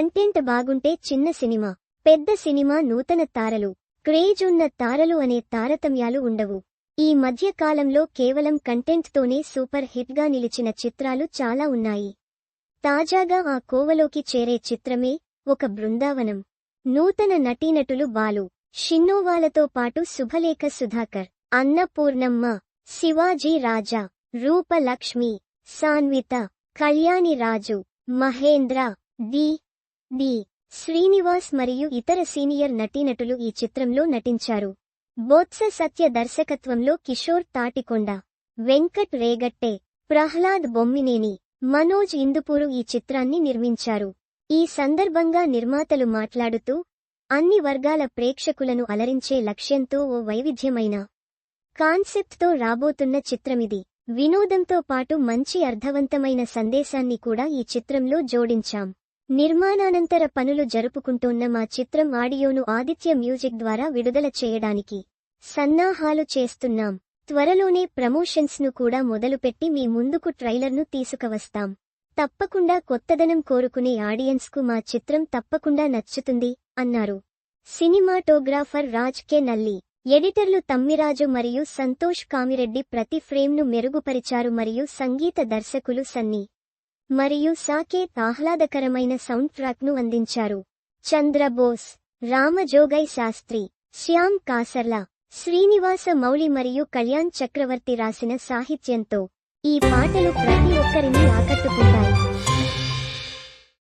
Content బాగుంటే చిన్న cinema పెద్ద సినిమా నూతన తారలు క్రేజ్ ఉన్న తారలు అనే తారతమ్యాలు ఉండవు. ఈ మధ్యకాలంలో కేవలం కంటెంట్తోనే సూపర్ హిట్గా నిలిచిన చిత్రాలు చాలా ఉన్నాయి. తాజాగా ఆ కోవలోకి చేరే చిత్రమే ఒక బృందావనం. నూతన నటీనటులు బాలు షిన్నోవాలతో పాటు శుభలేఖ సుధాకర్ అన్నపూర్ణమ్మ శివాజీ రాజా రూపలక్ష్మి సాన్విత కళ్యాణి రాజు మహేంద్ర డి. డి శ్రీనివాస్ మరియు ఇతర సీనియర్ నటీనటులు ఈ చిత్రంలో నటించారు. బోత్స సత్య దర్శకత్వంలో కిషోర్ తాటికొండ వెంకట్ రేగట్టే ప్రహ్లాద్ బొమ్మినేని మనోజ్ ఇందుపూరు ఈ చిత్రాన్ని నిర్మించారు. ఈ సందర్భంగా నిర్మాతలు మాట్లాడుతూ అన్ని వర్గాల ప్రేక్షకులను అలరించే లక్ష్యంతో ఓ వైవిధ్యమైన కాన్సెప్ట్తో రాబోతున్న చిత్రమిది. వినోదంతో పాటు మంచి అర్థవంతమైన సందేశాన్ని కూడా ఈ చిత్రంలో జోడించాం. నిర్మాణానంతర పనులు జరుపుకుంటోన్న మా చిత్రం ఆడియోను ఆదిత్య మ్యూజిక్ ద్వారా విడుదల చేయడానికి సన్నాహాలు చేస్తున్నాం. త్వరలోనే ప్రమోషన్స్ను కూడా మొదలుపెట్టి మీ ముందుకు ట్రైలర్ను తీసుకువస్తాం. తప్పకుండా కొత్తదనం కోరుకునే ఆడియన్స్కు మా చిత్రం తప్పకుండా నచ్చుతుంది అన్నారు. Cinematographer Raj K. నల్లి. ఎడిటర్లు తమ్మిరాజు మరియు సంతోష్ కామిరెడ్డి ప్రతి ఫ్రేమ్ను మెరుగుపరిచారు మరియు సంగీత దర్శకులు సన్నీ మరియు సాకేత్ ఆహ్లాదకరమైన సౌండ్ ట్రాక్ను అందించారు. చంద్రబోస్ రామజోగై శాస్త్రి శ్యామ్ కాసర్లా శ్రీనివాస మౌళి మరియు కళ్యాణ్ చక్రవర్తి రాసిన సాహిత్యంతో ఈ పాటలు ప్రతి ఒక్కరిని ఆకట్టుకుంటాయి.